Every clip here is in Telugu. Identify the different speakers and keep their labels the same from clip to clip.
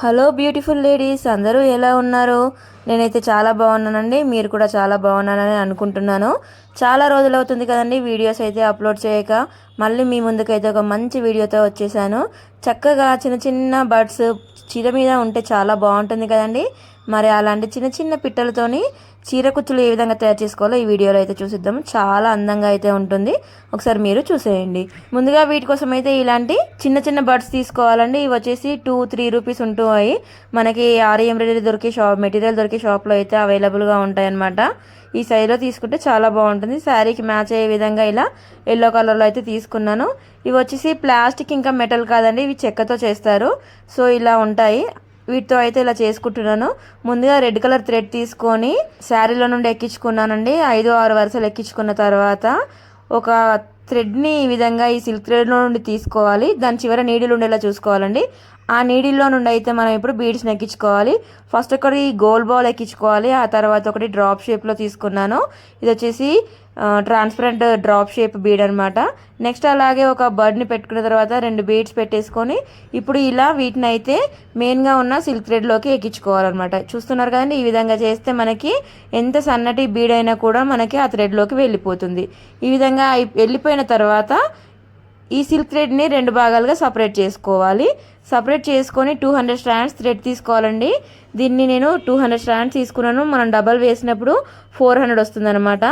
Speaker 1: హలో బ్యూటిఫుల్ లేడీస్ అందరూ ఎలా ఉన్నారు? నేనైతే చాలా బాగున్నానండి. మీరు కూడా చాలా బాగున్నానని అనుకుంటున్నాను. చాలా రోజులు అవుతుంది కదండి వీడియోస్ అయితే అప్లోడ్ చేయక. మళ్ళీ మీ ముందుకైతే ఒక మంచి వీడియోతో వచ్చేసాను. చక్కగా చిన్న చిన్న బర్డ్స్ చీర మీద ఉంటే చాలా బాగుంటుంది కదండి. మరి అలాంటి చిన్న చిన్న పిట్టలతోని చీర కుచ్చులు ఏ విధంగా తయారు చేసుకోవాలో ఈ వీడియోలో అయితే చూసిద్దాం. చాలా అందంగా అయితే ఉంటుంది. ఒకసారి మీరు చూసేయండి. ముందుగా వీటి కోసం అయితే ఇలాంటి చిన్న చిన్న బర్డ్స్ తీసుకోవాలండి. ఇవి వచ్చేసి టూ త్రీ రూపీస్ ఉంటున్నాయి. మనకి ఆర్ ఎంబ్రాయిడరీ దొరికే షాప్ మెటీరియల్ దొరికే షాప్లో అయితే అవైలబుల్గా ఉంటాయన్నమాట. ఈ సైజులో తీసుకుంటే చాలా బాగుంటుంది. శారీకి మ్యాచ్ అయ్యే విధంగా ఇలా ఎల్లో కలర్లో అయితే తీసుకున్నాను. ఇవి వచ్చేసి ప్లాస్టిక్ ఇంకా మెటల్ కాదండి ఇవి చెక్కతో చేస్తారు. సో ఇలా ఉంటాయి. వీటితో అయితే ఇలా చేసుకుంటున్నాను. ముందుగా రెడ్ కలర్ థ్రెడ్ తీసుకొని శారీలో నుండి ఎక్కించుకున్నానండి. ఐదు ఆరు వరుసలు ఎక్కించుకున్న తర్వాత ఒక థ్రెడ్ని ఈ విధంగా ఈ సిల్క్ థ్రెడ్లో నుండి తీసుకోవాలి. దాని చివర నీడిలు ఉండేలా చూసుకోవాలండి. ఆ నీడిల్లో నుండి అయితే మనం ఇప్పుడు బీడ్స్ని ఎక్కించుకోవాలి ఫస్ట్ ఒకటి గోల్ బాల్ ఎక్కించుకోవాలి. ఆ తర్వాత ఒకటి డ్రాప్ షేప్లో తీసుకున్నాను. ఇది వచ్చేసి ట్రాన్స్పరెంట్ డ్రాప్ షేప్ బీడ్ అనమాట నెక్స్ట్ అలాగే ఒక బర్డ్ని పెట్టుకున్న తర్వాత రెండు బీడ్స్ పెట్టేసుకొని ఇప్పుడు ఇలా వీటిని అయితే మెయిన్గా ఉన్న సిల్క్ థ్రెడ్లోకి ఎక్కించుకోవాలన్నమాట. చూస్తున్నారు కదండి ఈ విధంగా చేస్తే మనకి ఎంత సన్నటి బీడ్ అయినా కూడా మనకి ఆ థ్రెడ్లోకి వెళ్ళిపోతుంది. ఈ విధంగా వెళ్ళిపోయిన తర్వాత ఈ సిల్క్ థ్రెడ్ని రెండు భాగాలుగా సపరేట్ చేసుకోవాలి. సపరేట్ చేసుకొని టూ హండ్రెడ్ స్ట్రాండ్స్ థ్రెడ్ తీసుకోవాలండి. దీన్ని నేను టూ హండ్రెడ్ స్ట్రాండ్స్ తీసుకున్నాను. మనం డబల్ వేసినప్పుడు ఫోర్ హండ్రెడ్ వస్తుందన్నమాట.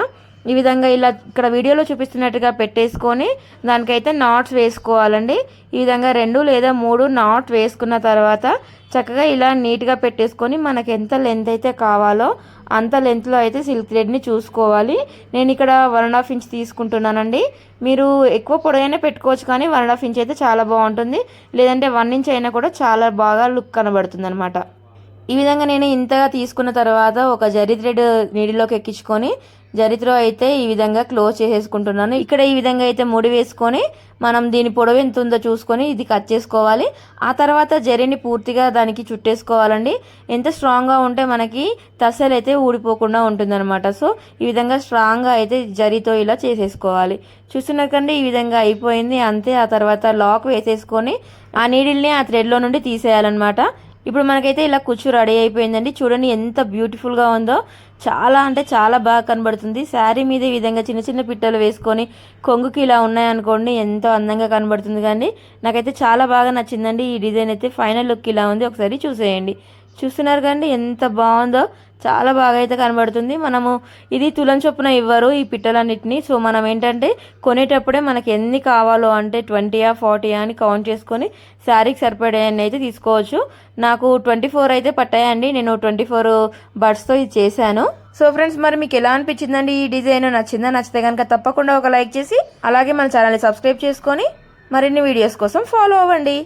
Speaker 1: ఈ విధంగా ఇలా ఇక్కడ వీడియోలో చూపిస్తున్నట్టుగా పెట్టేసుకొని దానికైతే నాట్స్ వేసుకోవాలండి. ఈ విధంగా రెండు లేదా మూడు నాట్ వేసుకున్న తర్వాత చక్కగా ఇలా నీట్గా పెట్టేసుకొని మనకు ఎంత లెంత్ అయితే కావాలో అంత లెంత్లో అయితే సిల్క్ థ్రెడ్ని చూసుకోవాలి. నేను ఇక్కడ వన్ అండ్ హాఫ్ ఇంచ్ తీసుకుంటున్నానండి. మీరు ఎక్కువ పొడవైనా పెట్టుకోవచ్చు కానీ వన్ అండ్ హాఫ్ ఇంచ్ అయితే చాలా బాగుంటుంది. లేదంటే వన్ ఇంచ్ అయినా కూడా చాలా బాగా లుక్ కనబడుతుంది అనమాట ఈ విధంగా నేను ఇంతగా తీసుకున్న తర్వాత ఒక జరి థ్రెడ్ నీడిలోకి ఎక్కించుకొని జరిత్రో అయితే ఈ విధంగా క్లోజ్ చేసేసుకుంటున్నాను. ఇక్కడ ఈ విధంగా అయితే ముడి వేసుకొని మనం దీని పొడవు ఎంత ఉందో చూసుకొని ఇది కట్ చేసుకోవాలి. ఆ తర్వాత జరిని పూర్తిగా దానికి చుట్టేసుకోవాలండి. ఎంత స్ట్రాంగ్గా ఉంటే మనకి తస్సలు అయితే ఊడిపోకుండా ఉంటుందన్నమాట. సో ఈ విధంగా స్ట్రాంగ్గా అయితే జరితో ఇలా చేసేసుకోవాలి. చూస్తున్నారు ఈ విధంగా అయిపోయింది. అంతే ఆ తర్వాత లాక్ వేసేసుకొని ఆ నీడిల్ని ఆ థ్రెడ్లో నుండి తీసేయాలన్నమాట. ఇప్పుడు మనకైతే ఇలా కుచ్చు రెడీ అయిపోయిందండి. చూడండి ఎంత బ్యూటిఫుల్గా ఉందో. చాలా అంటే చాలా బాగా కనబడుతుంది. శారీ మీద ఈ విధంగా చిన్న చిన్న పిట్టలు వేసుకొని కొంగుకి ఇలా ఉన్నాయనుకోండి ఎంతో అందంగా కనబడుతుంది కానీ నాకైతే చాలా బాగా నచ్చిందండి. ఈ డిజైన్ అయితే ఫైనల్ లుక్ ఇలా ఉంది. ఒకసారి చూసేయండి. చూస్తున్నారు కానీ ఎంత బాగుందో. చాలా బాగా అయితే కనబడుతుంది. మనము ఇది తులం చొప్పున ఇవ్వరు ఈ పిట్టలన్నిటిని. సో మనం ఏంటంటే కొనేటప్పుడే మనకి ఎన్ని కావాలో అంటే ట్వంటీయా ఫార్టీయా అని కౌంట్ చేసుకొని శారీకి సరిపడాయని అయితే తీసుకోవచ్చు. నాకు ట్వంటీ ఫోర్ అయితే పట్టాయండి. నేను ట్వంటీ ఫోర్ బర్డ్స్తో ఇది చేశాను. సో ఫ్రెండ్స్ మరి మీకు ఎలా అనిపించిందండి ఈ డిజైన్? నచ్చిందా? నచ్చితే కనుక తప్పకుండా ఒక లైక్ చేసి అలాగే మన ఛానల్ని సబ్స్క్రైబ్ చేసుకొని మరిన్ని వీడియోస్ కోసం ఫాలో అవ్వండి.